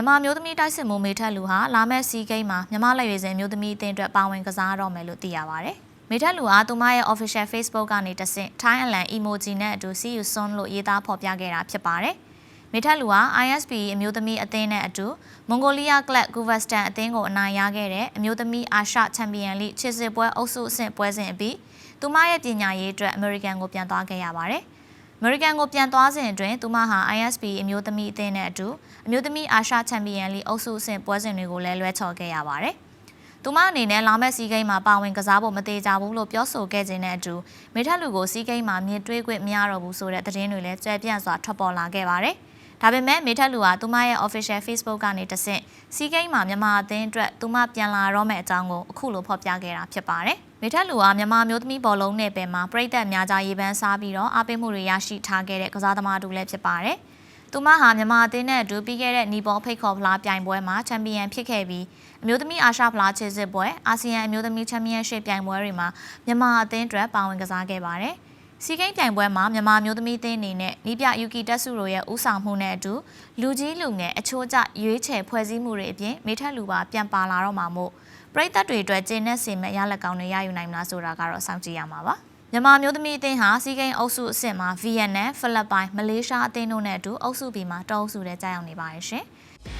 မြန်မာမျိုးသမီးတိုက်စစ်မှုမေထက်လူဟာလာမယ့်စီးကိန်းမှာမြန်မာလက်ရွေးစင်မျိုးသမီးအသင်းအတွက်ပါဝင်ကစားတော့မယ်လို့သိရပါဗျ။မေထက်လူဟာသူမရဲ့ official Facebook ကနေတဆင့် Thai Island emoji နဲ့အတူ see you soon လို့ရေးသားဖော်ပြခဲ့တာဖြစ်ပါတယ်။မေထက်လူဟာ ISP အမျိုးသမီးအသင်းနဲ့အတူမွန်ဂိုလီးယားကလပ်ဂူဗက်စတန်အသင်းကိုအနိုင်ရခဲ့တဲ့အမျိုးသမီးအာရှချန်ပီယံလိချစ်စစ်ပွဲအုပ်စုအဆင့်ပွဲစဉ်အပြီးသူမရဲ့ပညာရေးအတွက်အမေရိကန်ကိုပြန်သွားခဲ့ရပါတယ်။ အမေရိကန်ကိုပြန်သွားစဉ်အတွင်းသူမဟာ ISP အမျိုးသမီးအသင်းနဲ့အတူအမျိုးသမီးအာရှချန်ပီယံလိအုပ်စုအဆင့်ပွဲစဉ်တွေကိုလည်းလွှဲချော်ခဲ့ရပါတယ်။သူမအနေနဲ့လာမယ့်စီးကိန်းမှာပါဝင်ကစားဖို့မသေးကြဘူးလို့ပြောဆိုခဲ့ခြင်းနဲ့အတူမေထက်လူကိုစီးကိန်းမှာမြင်တွေ့ခွင့်မရတော့ဘူးဆိုတဲ့သတင်းတွေလည်းကြဲပြန့်စွာထွက်ပေါ်လာခဲ့ပါတယ်။ဒါပေမဲ့မေထက်လူဟာသူမရဲ့ official Facebook ကနေတဆင့်စီးကိန်းမှာမြန်မာအသင်းအတွက်သူမပြန်လာတော့မယ့်အကြောင်းကိုအခုလိုဖော်ပြခဲ့တာဖြစ်ပါတယ်။ မေထက်လူဟာမြန်မာမျိုးသမီးဘောလုံးနယ်ပယ်မှာပြည်သက်များကြားရေပန်းစားပြီးတော့အားပေးမှုတွေရရှိထားခဲ့တဲ့ကစားသမားတူလည်းဖြစ်ပါတယ်။သူမဟာမြန်မာအသင်းနဲ့အတူပြီးခဲ့တဲ့နီဘောဖိတ်ခေါ်ဖလားပြိုင်ပွဲမှာချန်ပီယံဖြစ်ခဲ့ပြီးအမျိုးသမီးအာရှဖလားခြေစစ်ပွဲအာဆီယံအမျိုးသမီးချန်ပီယံရှစ်ပြိုင်ပွဲတွေမှာမြန်မာအသင်းအတွက်ပါဝင်ကစားခဲ့ပါတယ်။ စီကိန်းပြိုင်ပွဲမှာမြန်မာမျိုးသမီးအသင်းအနေနဲ့နီးပြယူကီတက်စုတို့ရဲ့ဦးဆောင်မှုနဲ့အတူလူကြီးလူငယ်အချိုးကျရွေးချယ်ဖွဲ့စည်းမှုတွေအပြင်မေထက်လူပါပြန်ပါလာတော့မှာမို့ပရိသတ်တွေအတွက်ကျင်းနဲ့စင်မဲ့ရလက်ကောင်းတွေရယူနိုင်မလားဆိုတာကတော့စောင့်ကြည့်ရမှာပါ။မြန်မာမျိုးသမီးအသင်းဟာစီကိန်းအုပ်စုအဆင့်မှာဗီယက်နမ်၊ဖိလစ်ပိုင်၊မလေးရှားအသင်းတို့နဲ့အတူအုပ်စု B မှာတောအုပ်စုထဲကြာရောက်နေပါတယ်ရှင်။